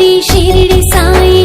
Shirdi Sai